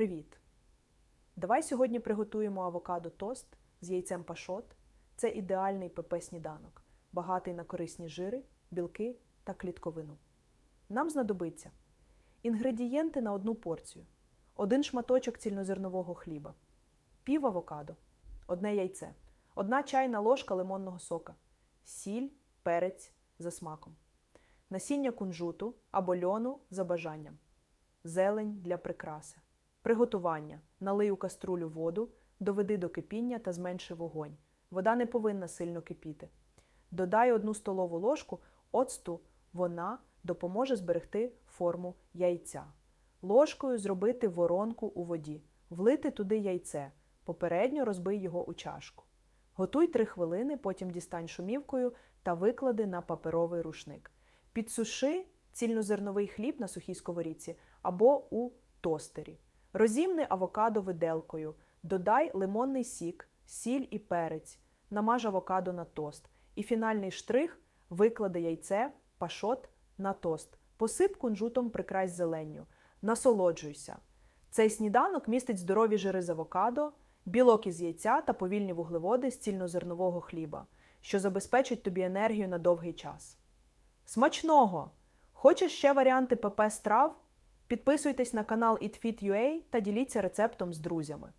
Привіт! Давай сьогодні приготуємо авокадо тост з яйцем пашот. Це ідеальний ПП-сніданок, багатий на корисні жири, білки та клітковину. Нам знадобиться інгредієнти на одну порцію, один шматочок цільнозернового хліба, пів авокадо, одне яйце, одна чайна ложка лимонного сока, сіль, перець за смаком, насіння кунжуту або льону за бажанням, зелень для прикраси. Приготування. Налий у каструлю воду, доведи до кипіння та зменши вогонь. Вода не повинна сильно кипіти. Додай одну столову ложку оцту, вона допоможе зберегти форму яйця. Ложкою зробити воронку у воді, влити туди яйце, попередньо розбий його у чашку. Готуй 3 хвилини, потім дістань шумівкою та виклади на паперовий рушник. Підсуши цільнозерновий хліб на сухій сковорідці або у тостері. Розімни авокадо виделкою, додай лимонний сік, сіль і перець, намаж авокадо на тост. І фінальний штрих виклади яйце, пашот на тост. Посип кунжутом прикрась зеленню. Насолоджуйся. Цей сніданок містить здорові жири з авокадо, білок із яйця та повільні вуглеводи з цільнозернового хліба, що забезпечать тобі енергію на довгий час. Смачного! Хочеш ще варіанти ПП страв? Підписуйтесь на канал EatFit.ua та діліться рецептом з друзями.